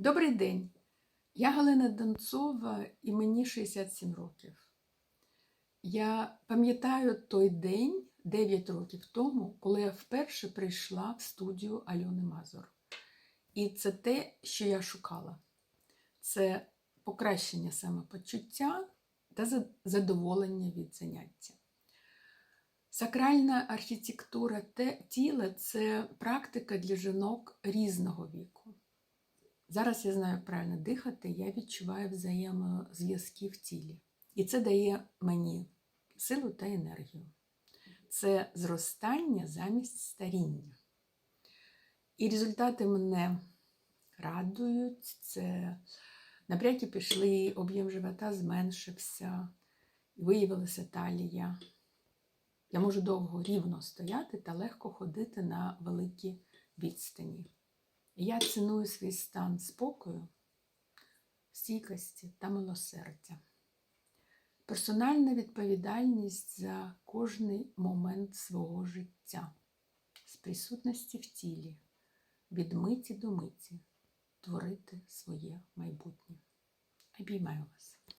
Добрий день! Я Галина Донцова і мені 67 років. Я пам'ятаю той день 9 років тому, коли я вперше прийшла в студію Альони Мазур. І це те, що я шукала. Це покращення самопочуття та задоволення від заняття. Сакральна архітектура тіла це практика для жінок різного віку. Зараз я знаю правильно дихати, я відчуваю взаємозв'язки в тілі. І це дає мені силу та енергію. Це зростання замість старіння. І результати мене радують. Це напряки пішли, об'єм живота зменшився, виявилася талія. Я можу довго рівно стояти та легко ходити на великі відстані. Я ціную свій стан спокою, стійкості та милосердя. Персональна відповідальність за кожний момент свого життя, з присутності в тілі, від миті до миті, творити своє майбутнє. Обіймаю вас.